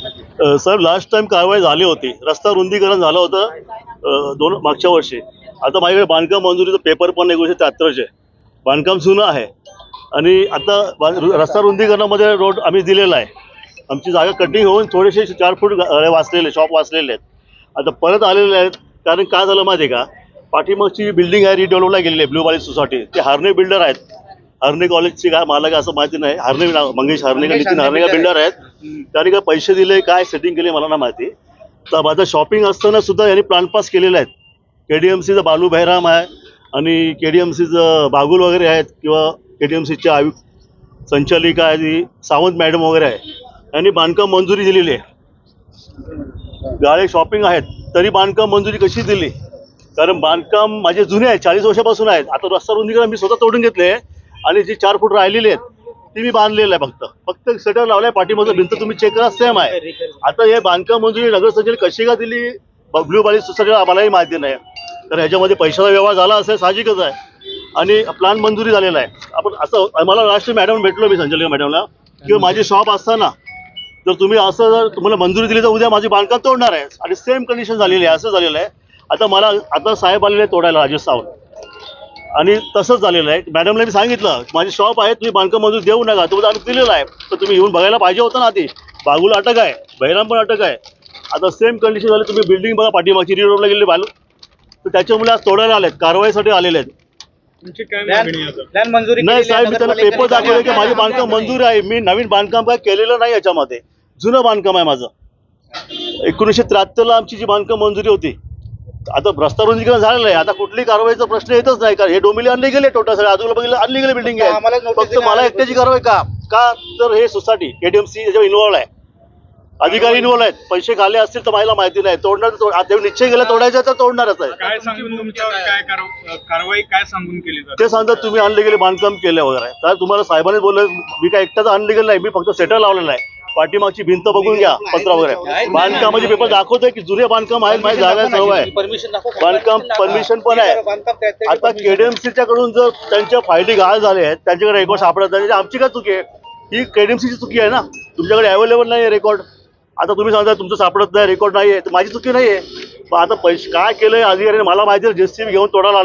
साहेब last time कारवाई झाली होती. रस्ता रुंदीकरण झालं होतं दोन मागच्या वर्षी. आता माझ्याकडे बांधकाम मंजुरीचं पेपर पण एकोणीसशे त्र्याहत्तरचे बांधकाम जुनं आहे. आणि आता रस्ता रुंदीकरणामध्ये रोड आम्ही दिलेला आहे. आमची जागा कटिंग होऊन थोडेसे चार फूट वाचलेले शॉप वाचलेले आहेत. आता परत आलेले आहेत. कारण काय झालं माहिती आहे का? पाठीमागची बिल्डिंग आहे रिडेव्हलपला गेलेली आहे ब्ल्यू बाली सोसायटी ते हार्ने बिल्डर आहेत. हार्ने कॉलेजची काय मला काय असं माहिती नाही. हार्ने नाव- मंगेश हार्ने नितीन हार्ने का बिल्डर आहेत. त्याने काय पैसे दिले काय सेटिंग केले मला ना माहिती. तर माझं शॉपिंग असताना सुद्धा यांनी प्लांटपास केलेले आहेत. के डी एम सीचा बालू बहिराम आहे आणि के डी एम सीचं बागुल वगैरे आहेत किंवा के डी एम सीच्या आयु संचालिका आहे ती सावंत मॅडम वगैरे आहे. यांनी बांधकाम मंजुरी दिलेली आहे. गाळे शॉपिंग आहेत तरी बांधकाम मंजुरी कशी दिली? कारण बांधकाम माझे जुने आहेत चाळीस वर्षापासून आहेत. आता रस्ता रुंदीकरण मी स्वतः तोडून घेतले आणि जी चार फूट राहिलेली आहेत ती मी बांधलेलं आहे फक्त. फक्त शटर लावलाय पाठीमागं भिंत तुम्ही चेक करा सेम आहे. आता हे बांधकाम मंजुरी नगर संचालक कशी का दिली? ब्ल्यू बाली सोसायटीला आम्हालाही माहिती नाही. तर ह्याच्यामध्ये पैशाचा व्यवहार झाला असेल साहजिकच आहे. आणि प्लान मंजुरी झालेला आहे. आपण असं मला राष्ट्रीय मॅडम भेटलो मी संचालिका मॅडमला किंवा माझी शॉप असताना जर तुम्ही असं जर तुम्हाला मंजुरी दिली तर उद्या माझी बांधकाम तोडणार आहे. आणि सेम कंडिशन झालेली आहे असं झालेलं आहे. आता मला आता साहेब आलेले तोडायला राजेश सावंत. आणि तसंच झालेलं आहे. मॅडमला मी सांगितलं माझी शॉप आहे तुम्ही बांधकाम मंजूर देऊ नका तो आम्ही दिलेला आहे. तर तुम्ही येऊन बघायला पाहिजे होतं ना आधी. बागूला अटक आहे बहिराम पण अटक आहे. आता सेम कंडिशन झाली तुम्ही बिल्डिंग बघा पाठीमागची री रोडला गेलेली बालू. तर त्याच्यामुळे आज तोडायला आलेत कारवाईसाठी आलेले आहेत. नाही साहेब मी त्यांना नगरपालिकेने. पेपर दाखवले की माझे बांधकाम मंजूर आहे. मी नवीन बांधकाम काय केलेलं नाही याच्यामध्ये. जुनं बांधकाम आहे माझं. एकोणीसशे त्र्याहत्तरला आमची जी बांधकाम मंजुरी होती आता रस्ता रुंदीकरण झालेलं आहे. आता कुठली कारवाईचा प्रश्न येतच नाही कारण हे डोमिले आणले गेले टोटल सगळे आजूला बघितलं आणली गेले बिल्डिंग आहे. फक्त मला. एकट्याची कारवाई का? का तर हे सोसायटी केडीएमसी याच्यावर इन्व्हॉल्व आहे. अधिकारी इन्व्हॉल्व आहेत. पैसे खाल्ले असतील तर मला माहिती नाही. तोडणार तोड- आता निश्चय केला तोडायचा तर तोडणारच आहे. काय सांगून तुमच्यावर काय कारव- कारवाई काय सांगून केली जाते? ते सांगतात तुम्ही आणले गेले बांधकाम केले वगैरे. तर तुम्हाला साहेबांनी बोललं मी काय एकटाच आणले गेलं नाही मी फक्त सेटर लावलेला आहे. पाठीमागची भिंत बघून घ्या पत्र वगैरे. बांधकामाचे पेपर दाखवतोय की जुने बांधकाम आहेत माझी जागा सर्व आहे. बांधकाम परमिशन पण आहे. आता. केडीएमसीच्या कडून जर त्यांच्या फायली गहाळ झाले आहेत त्यांच्याकडे रेकॉर्ड सापडत नाही आमची काय चुकी आहे? ही केडीएमसीची चुकी आहे ना? तुमच्याकडे अवेलेबल नाही आहे रेकॉर्ड आता तुम्ही सांगता तुमचं सापडत नाही रेकॉर्ड नाही आहे माझी चुकी नाही आहे पण आता पैसे काय केलंय अधिकाऱ्याने मला माहिती आहे जेसीबी घेऊन तोडायला